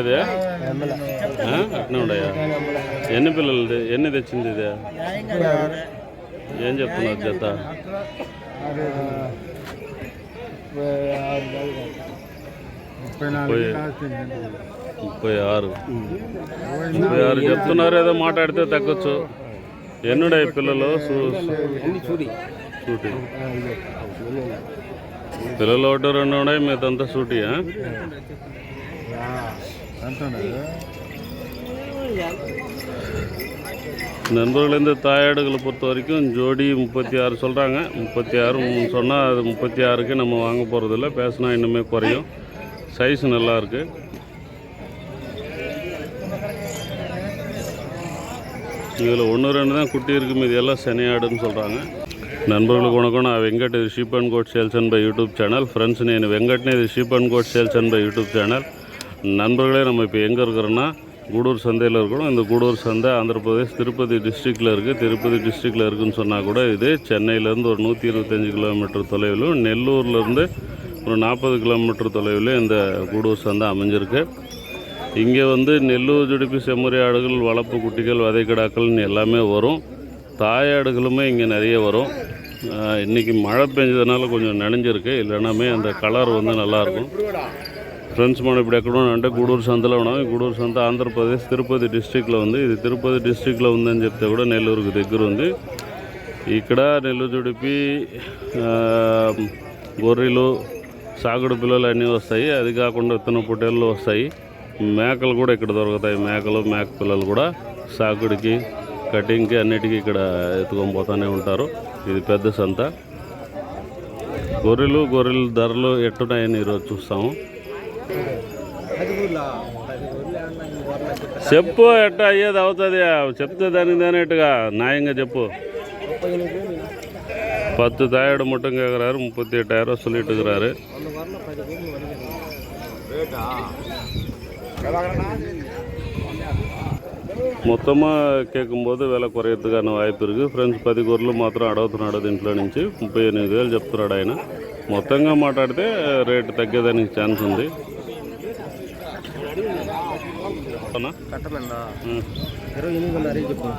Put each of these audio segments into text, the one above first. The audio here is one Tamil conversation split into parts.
ఇది అట్నే ఉండయా ఎన్ని పిల్లలు ఎన్ని తెచ్చింది ఇది? ఏం చెప్తున్నారు జత? ముప్పై ఆరు. ముప్పై ఆరు చెప్తున్నారు ఏదో మాట్లాడితే తగ్గొచ్చు. ఎన్నుడై పిల్లలు? సూటి. పిల్లలు ఒకటి రెండు ఉన్నాయి మీదంతా సూటియా நண்பர்கள் இந்த தாயாடுகளை பொறுத்த வரைக்கும் ஜோடி முப்பத்தி ஆறு சொல்கிறாங்க முப்பத்தி ஆறு சொன்னால் அது முப்பத்தி ஆறுக்கு நம்ம வாங்க போகிறதில்ல பேசினா இன்னுமே குறையும். சைஸ் நல்லாயிருக்கு இதில் ஒன்று ரெண்டு தான் குட்டி இருக்கும் இது எல்லாம் சனியாடுன்னு சொல்கிறாங்க నన్బరులకు వణకం నా వెంకట్ ఇది sheep and goat sales and buy YouTube channel friends నేను వెంకట్ని ఇది sheep and goat sales and buy YouTube channel நண்பர்களே நம்ம இப்போ எங்கே இருக்கிறோன்னா கூடூர் சந்தையில் இருக்கிறோம். இந்த கூடூர் சந்தை ஆந்திர பிரதேஷ் திருப்பதி டிஸ்ட்ரிக்டில் இருக்குது திருப்பதி டிஸ்ட்ரிக்டில் இருக்குதுன்னு சொன்னால் கூட இது சென்னையிலேருந்து ஒரு நூற்றி இருபத்தஞ்சி கிலோமீட்டர் தொலைவிலும் நெல்லூர்லேருந்து ஒரு நாற்பது கிலோமீட்டர் தொலைவில் இந்த கூடூர் சந்தை அமைஞ்சிருக்கு. இங்கே வந்து நெல்லூர் ஜுடிப்பு செம்மறி ஆடுகள் வளர்ப்பு குட்டிகள் வதைக்கிடாக்கள்னு எல்லாமே வரும். தாயாடுகளுமே இங்கே நிறைய வரும். இன்றைக்கி மழை பெஞ்சதுனால கொஞ்சம் நனைஞ்சிருக்கு. இல்லைனாமே அந்த கலர் வந்து நல்லாயிருக்கும் ఫ్రెండ్స్ మనం ఇప్పుడు ఎక్కడ ఉన్నాం అంటే గూడూరు సంతలో ఉన్నాం. గూడూరు సంత ఆంధ్రప్రదేశ్ తిరుపతి డిస్టిక్లో ఉంది. ఇది తిరుపతి డిస్టిక్లో ఉందని చెప్తే కూడా నెల్లూరుకు దగ్గర ఉంది. ఇక్కడ నెల్లూరు జుడిపి గొర్రెలు సాగుడు పిల్లలు అన్నీ వస్తాయి. అది కాకుండా విత్తన పొట్టేళ్ళు వస్తాయి. మేకలు కూడా ఇక్కడ దొరుకుతాయి. మేకలు మేక పిల్లలు కూడా సాగుడికి కటింగ్కి అన్నిటికీ ఇక్కడ ఎత్తుకొని పోతూనే ఉంటారు. ఇది పెద్ద సంత. గొర్రెలు గొర్రెల ధరలు ఎట్టున్నాయని ఈరోజు చూస్తాము. చెప్పు ఎట్ట అయ్యేది అవుతుంది? చెప్తే దానికి దానేట్టుగా న్యాయంగా చెప్పు. పత్తు తాయాడు மட்டும் கேட்குறாரு முப்பத்தி எட்டாயிரம் சொல்லிட்டு இருக்கிறாரு మొత్తமாக కేకుపోదు వేల కొరయెత్తుగానే ఫ్రెండ్స్ పది గొర్రెలు మాత్రం అడవుతున్నాడు దీంట్లో నుంచి. ముప్పై ఎనిమిది వేలు చెప్తున్నాడు ఆయన. మొత్తంగా మాట్లాడితే రేటు తగ్గేదానికి ఛాన్స్ ఉంది. కట్టలందా ఉం. ఇరవై ఎనిమిదిన్నర చెప్పు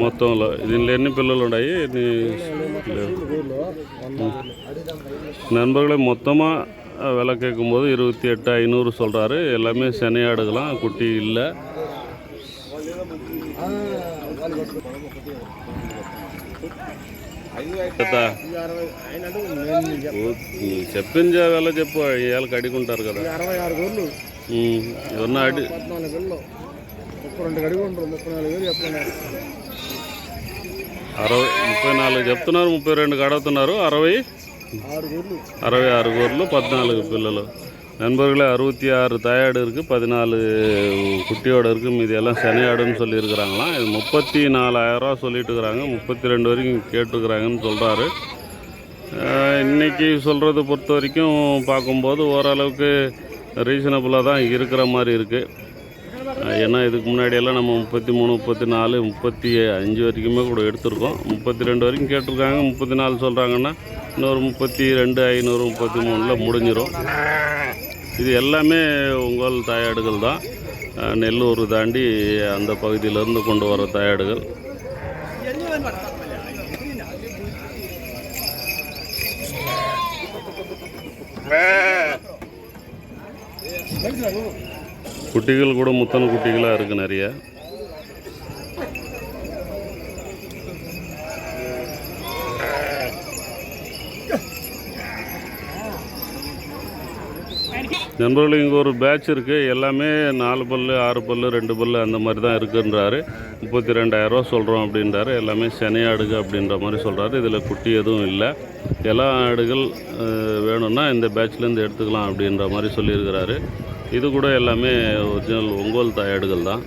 మొత్తంలో దీనిలో ఎన్ని పిల్లలు ఉన్నాయి ఎన్ని లేవు நண்பர்களே மொத்தமாக விலை கேட்கும்போது இருபத்தி எட்டு ஐநூறு சொல்கிறாரு எல்லாமே செனை ஆடுகளாம் குட்டி இல்லை చెత్తా? ఓ, నీ చెప్పింది వెళ్ళ చెప్పు ఇవాళకి అడుగుంటారు కదా అరవై ఆరు నాడు పద్నాలుగు వేలు ముప్పై రెండు అడుగులు ఉంటారు ముప్పై నాలుగు వేలు చెప్తున్నారు అరవై ముప్పై నాలుగు చెప్తున్నారు ముప్పై అరవై அறவை ஆறு கோரில் பதினாலு நண்பர்களே அறுபத்தி ஆறு தாயாடு இருக்குது பதினாலு குட்டியோடு இருக்குது மீது எல்லாம் சனியாடுன்னு சொல்லியிருக்கிறாங்களாம். இது முப்பத்தி நாலாயிரரூவா சொல்லிட்டு இருக்கிறாங்க முப்பத்தி ரெண்டு வரைக்கும் கேட்டுருக்குறாங்கன்னு சொல்கிறாரு இன்றைக்கி சொல்கிறத பொறுத்த வரைக்கும் பார்க்கும்போது ஓரளவுக்கு ரீசனபுளாக தான் இருக்கிற மாதிரி இருக்குது ஏன்னா இதுக்கு முன்னாடியெல்லாம் நம்ம முப்பத்தி மூணு முப்பத்தி நாலு முப்பத்தி அஞ்சு வரைக்குமே கூட எடுத்திருக்கோம். முப்பத்தி ரெண்டு வரைக்கும் கேட்டிருக்காங்க. முப்பத்தி நாலு சொல்கிறாங்கன்னா இன்னொரு முப்பத்தி ரெண்டு ஐநூறு முப்பத்தி மூணில் முடிஞ்சிடும் இது எல்லாமே உங்கள் தாயாடுகள் தான். நெல்லூர் தாண்டி அந்த பகுதியிலேருந்து கொண்டு வர தாயாடுகள். குட்டிகள் கூட முத்தன குட்டிகளாக இருக்குது நிறைய. நண்பர்கள் இங்கே ஒரு பேட்ச் இருக்குது எல்லாமே நாலு பல்லு ஆறு பல்லு ரெண்டு பல்லு அந்த மாதிரி தான் இருக்குன்றாரு. முப்பத்தி ரெண்டாயிரரூவா சொல்கிறோம் அப்படின்றாரு. எல்லாமே செனை ஆடுக அப்படின்ற மாதிரி சொல்கிறாரு இதில் குட்டி எதுவும் இல்லை. எல்லா ஆடுகள் வேணும்னா இந்த பேட்ச்லேருந்து எடுத்துக்கலாம் அப்படின்ற மாதிரி சொல்லியிருக்கிறாரு. இது கூட எல்லாமே ஒரிஜினல் ஒங்கோல் தாயாடுகள் தான்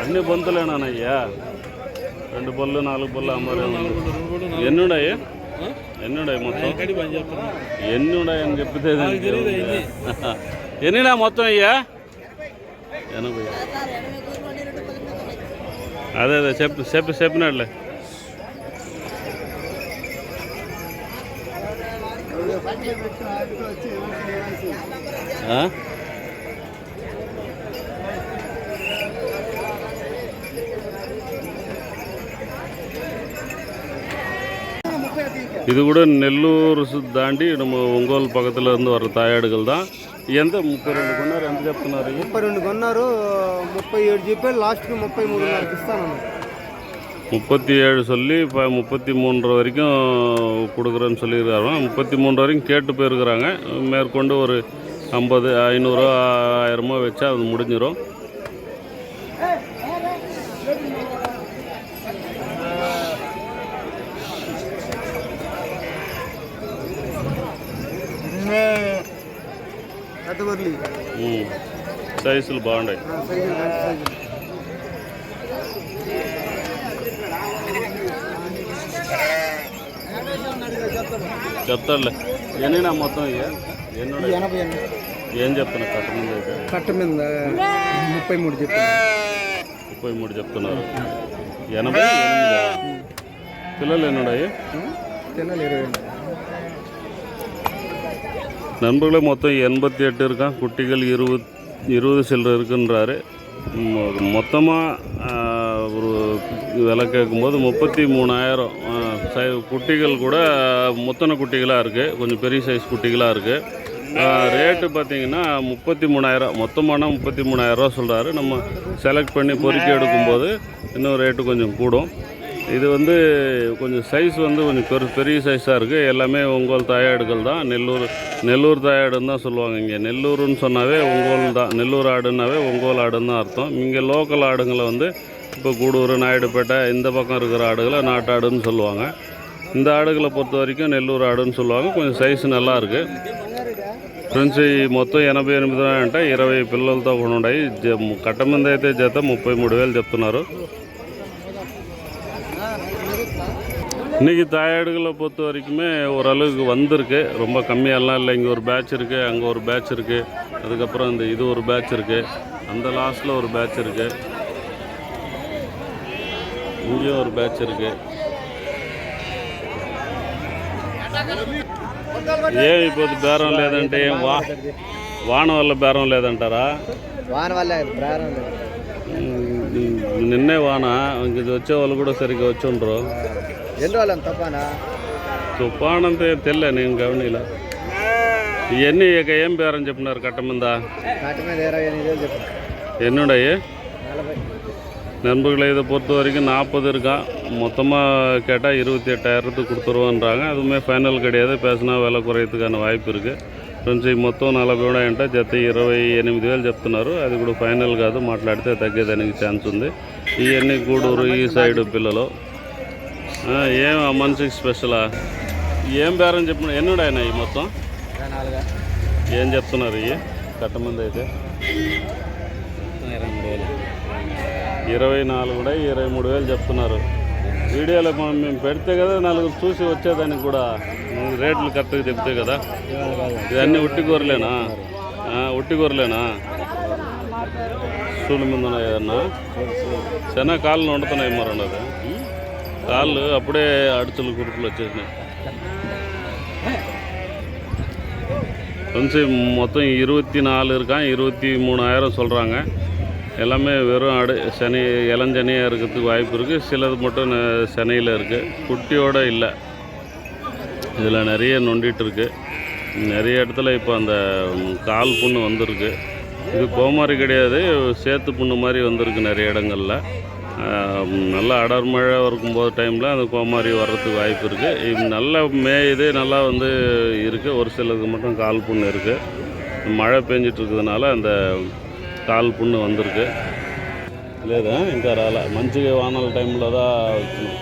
అన్ని బంతులేనానయ్యా రెండు పళ్ళు నాలుగు పళ్ళు అమ్మారు ఎన్నుడాయి ఎన్నుడాయి మొత్తం ఎన్నుడాయి అని చెప్పితే ఎన్నిడా మొత్తం అయ్యా ఎనభై అదే అదే చెప్పు చెప్పు చెప్పినట్లే இது கூட நெல்லூர் தாண்டி நம்ம ஒங்கோல் பக்கத்தில் இருந்து வர தாயாடுகள் தான் ఎంత ముప్పై రెండు కొన్నారు ఎంత చెప్తున్నారు ఇవి? ముప్పై రెండు కొన్నారు ముప్పై ఏడు చెప్పారు లాస్ట్కి ముప్పై మూడున్నరకి ఇస్తాను முப்பத்தி ஏழு சொல்லி இப்போ முப்பத்தி மூன்று வரைக்கும் கொடுக்குறேன்னு சொல்லியிருக்காங்க முப்பத்தி மூன்று வரைக்கும் கேட்டு போயிருக்கிறாங்க மேற்கொண்டு ஒரு ஐம்பது ஐநூறுரூவா ஆயிரமோ வச்சா அது முடிஞ்சிடும் సైజులు బాగున్నాయి. చెప్తారులే. ఎన్నైనా మొత్తం ఎనభై ఏం చెప్తున్నా కట్ట మీద కట్ట మీద ముప్పై మూడు చెప్తున్నా ముప్పై మూడు చెప్తున్నారు. ఎనభై పిల్లలు ఎన్నున్నాయి? పిల్లలు ఇరవై நண்பர்களே மொத்தம் எண்பத்தி எட்டு இருக்கான் குட்டிகள் இருபது இருபது சில்லர் இருக்குன்றாரு. மொத்தமாக ஒரு விலை கேட்கும்போது முப்பத்தி மூணாயிரம். சை குட்டிகள் கூட முத்தனை குட்டிகளாக இருக்குது கொஞ்சம் பெரிய சைஸ் குட்டிகளாக இருக்குது ரேட்டு பார்த்தீங்கன்னா முப்பத்தி மூணாயிரம். மொத்தமான முப்பத்தி மூணாயிரரூவா சொல்கிறாரு நம்ம செலக்ட் பண்ணி பொறுக்கி எடுக்கும்போது இன்னும் ரேட்டு கொஞ்சம் கூடும். இது வந்து கொஞ்சம் சைஸ் வந்து கொஞ்சம் பெரு பெரிய சைஸாக இருக்குது எல்லாமே ஒங்கோல் தாயாடுகள் தான் நெல்லூர் நெல்லூர் தாயாடுன்னு தான் சொல்லுவாங்க இங்கே நெல்லூர்னு சொன்னாவே ஒங்கோல் தான் நெல்லூர் ஆடுனாவே ஒங்கோல் ஆடுன்னு தான் அர்த்தம் இங்கே லோக்கல் ஆடுங்களை வந்து இப்போ கூடூர் நாயுடுபேட்டை இந்த பக்கம் இருக்கிற ஆடுகளை நாட்டாடுன்னு சொல்லுவாங்க இந்த ஆடுகளை பொறுத்த வரைக்கும் நெல்லூர் ఆడుని சொல்லுவாங்க కొంచెం సైజు நல்லா இருக்குது ఫ్రెండ్స్ ఈ మొత్తం ఎనభై ఎనిమిది అంటే ఇరవై పిల్లలతో కూడా ఉన్నాయి జ- కట్ట మీద అయితే జత ముప్పై మూడు వేలు చెప్తున్నారు இன்றைக்கி தாயாடுகளை பொறுத்த வரைக்குமே ஓரளவுக்கு வந்திருக்கு ரொம்ப கம்மியெல்லாம் இல்லை இங்கே ஒரு பேட்ச் இருக்குது அங்கே ஒரு பேட்ச் இருக்குது அதுக்கப்புறம் இந்த இது ஒரு பேட்ச் இருக்குது அந்த லாஸ்ட்டில் ஒரு பேட்ச் இருக்குது இங்கேயும் ஒரு பேட்ச் இருக்குது ఏం ఇప్పుడు బేరం లేదంటే ఏం వా వాన వల్ల బేరం లేదంటారా వాన వల్ల ప్రారం లేదు ఉమ్, నిన్నే వాన ఇంక ఇది వచ్చే వాళ్ళు కూడా సరిగ్గా వచ్చి ఉండరు తుఫాన్ తెల్ల నేను గవర్నీల ఇవన్నీ ఇక ఏం పేరని చెప్పినారు కట్టమందా ఎన్ని ఉన్నాయి నెంబర్ లేదు పొరుతవరకే నాపది ఇరుగా మొత్తమా కేటా ఇరుపతి ఎట్టాయిరత్తు కుడుతురువాన్రాగా అదుమే ఫైనల్ కడియాదే పేసినా వేల కురైతుకన్న వాయిపు ఇరుగు కొంచెం మొత్తం నలభై ఉన్నాయి అంటే జత ఇరవై ఎనిమిది వేలు చెప్తున్నారు. అది కూడా ఫైనల్ కాదు మాట్లాడితే తగ్గేదానికి ఛాన్స్ ఉంది. ఇవన్నీ గూడూరు ఈ సైడు పిల్లలు. ఏం మనిషికి స్పెషలా ఏం బేరం చెప్పిన ఎన్నుడాయన ఈ మొత్తం? ఏం చెప్తున్నారు ఇవి కట్టమంది అయితే ఇరవై నాలుగు కూడా ఇరవై మూడు వేలు చెప్తున్నారు. వీడియోలో మనం మేము పెడితే కదా నలుగురు చూసి వచ్చేదానికి కూడా రేట్లు కరెక్ట్గా చెప్తే కదా. ఇవన్నీ ఉట్టి కూరలేనా ఉట్టి కూరలేనా చూడు ముందు ఉన్నాయి ఏదన్నా? చాలా కాళ్ళు వండుతున్నాయి మరి అది కాళ్ళు అప్పుడే అడుచులు కురుపులు వచ్చేసినాయి ஃப்ரெண்ட்ஸு மொத்தம் இருபத்தி நாலு இருக்கான் இருபத்தி மூணாயிரம் சொல்கிறாங்க எல்லாமே வெறும் அடு சனி இளஞ்சனியாக இருக்கிறதுக்கு வாய்ப்பு இருக்குது சிலது மட்டும் ந- சனியில் இருக்குது குட்டியோட இல்லை இதில் நிறைய நொண்டிட்டு இருக்கு நிறைய இடத்துல இப்போ அந்த ம், கால் புண்ணு வந்திருக்கு இது கோமாரி கிடையாது சேத்து புண்ணு மாதிரி வந்திருக்கு நிறைய இடங்களில் ஆம், நல்லா அடர் மழை இருக்கும்போது டைமில் அந்த கோமாரி வர்றதுக்கு வாய்ப்பு இருக்குது இது நல்லா மேயுது நல்லா வந்து இருக்குது ஒரு சிலருக்கு மட்டும் கால் புண்ணு இருக்குது மழை பெஞ்சிட்டு இருக்கிறதுனால அந்த కాలు పుండు వందరికి లేదా ఇంకా రాలే మంచిగా వానల టైంలో దా వచ్చినాం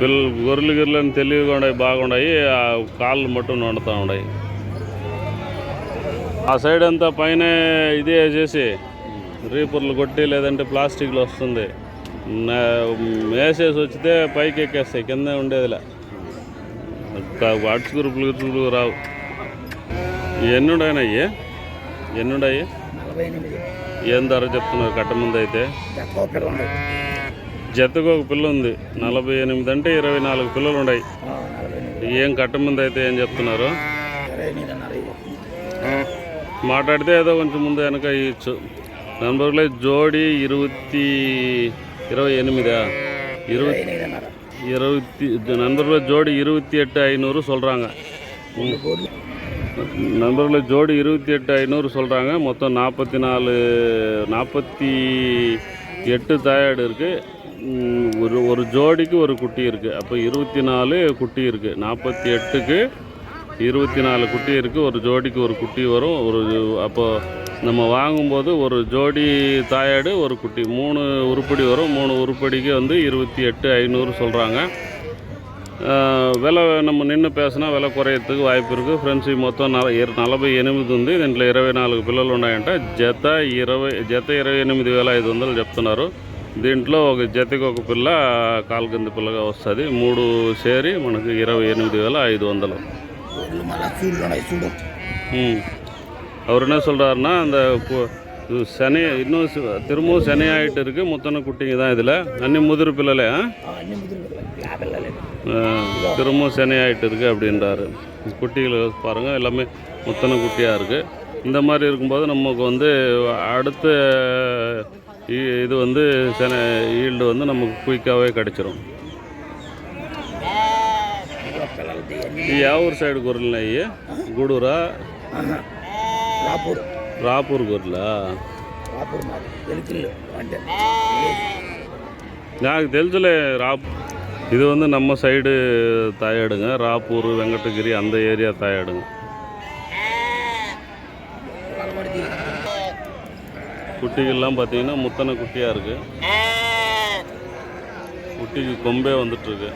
పిల్లలు గొర్రెలు గిర్రెలు తెలివిగా ఉన్నాయి బాగున్నాయి ఆ కాళ్ళు మట్టు వండుతూ ఉన్నాయి ఆ సైడ్ అంతా పైన ఇదే చేసి రీపర్లు కొట్టి లేదంటే ప్లాస్టిక్లు వస్తుంది. వేసేసి వచ్చితే పైకి ఎక్కేస్తాయి కింద ఉండేదిలే. అడుచుకురుపులు గిరుచుకులు రావు. ఎన్నుడైనాయి ఎన్నుండాయి? నలభై ఎనిమిది ఏం ధర చెప్తున్నారు కట్ట ముందు అయితే? జతకు ఒక పిల్ల ఉంది నలభై ఎనిమిది అంటే ఇరవై నాలుగు పిల్లలు ఉన్నాయి. ఏం కట్ట ముందు అయితే ఏం చెప్తున్నారు. మాట్లాడితే ఏదో కొంచెం ముందు వెనక ఇచ్చు. நண்பர்களே ஜோடி இருபத்தி இருபது எனிமிதா இருபத்தி இருபத்தி நண்பர்களே ஜோடி இருபத்தி எட்டு ஐநூறு சொல்கிறாங்க நண்பர்களே ஜோடி இருபத்தி எட்டு ஐநூறு சொல்கிறாங்க மொத்தம் நாற்பத்தி நாலு நாற்பத்தி எட்டு தாயாடு இருக்குது ஒரு ஒரு ஜோடிக்கு ஒரு குட்டி இருக்குது அப்போ இருபத்தி நாலு குட்டி இருக்குது நாற்பத்தி எட்டுக்கு இருபத்தி நாலு குட்டி இருக்குது ஒரு ஜோடிக்கு ஒரு குட்டி வரும். ஒரு அப்போது நம்ம வாங்கும்போது ஒரு ஜோடி தாயாடு ஒரு குட்டி மூணு உருப்படி வரும் மூணு உருப்படிக்கு வந்து இருபத்தி எட்டு ஐநூறு சொல்கிறாங்க விலை நம்ம நின்று பேசினா விலை குறையத்துக்கு வாய்ப்பு இருக்குது ఫ్రెండ్స్ ఈ మొత్తం నలభై నలభై ఎనిమిది ఉంది దీంట్లో ఇరవై నాలుగు పిల్లలు ఉన్నాయంట జత ఇరవై జత ఇరవై ఎనిమిది వేల ఐదు వందలు చెప్తున్నారు దీంట్లో ఒక జతకి ఒక పిల్ల కాలుకింది పిల్లగా వస్తుంది మూడు సేరి మనకు ఇరవై ఎనిమిది వేల ఐదు వందలు அவர் என்ன சொல்கிறாருன்னா அந்த சனி இன்னும் திரும்பவும் சனி ஆகிட்டு இருக்குது முத்தனை குட்டிங்க தான் இதில். அன்னி முதிர் பிள்ளலை திரும்பவும் சனி ஆகிட்டு இருக்குது அப்படின்றாரு குட்டிகளை பாருங்கள் எல்லாமே முத்தனை குட்டியாக இருக்குது இந்த மாதிரி இருக்கும்போது நமக்கு வந்து அடுத்த இது வந்து சனி ஈல்டு வந்து நமக்கு குயிக்காகவே கிடச்சிரும். ಯಾವ சைடு ಸೈಡ್ ಗುರ್ಲನ್ನ ಗೂಡೂರ ராப்பூர். ராப்பூர் கோர்லா ராப்பூர் எனக்கு தெரிஞ்சல ராப் இது வந்து நம்ம சைடு தாயாடுங்க. ராப்பூர் வெங்கடகிரி அந்த ஏரியா தாயாடுங்க. குட்டிகள்லாம் பார்த்தீங்கன்னா முத்தனை குட்டியாக இருக்குது குட்டிக்கு கொம்பே வந்துட்டுருக்கு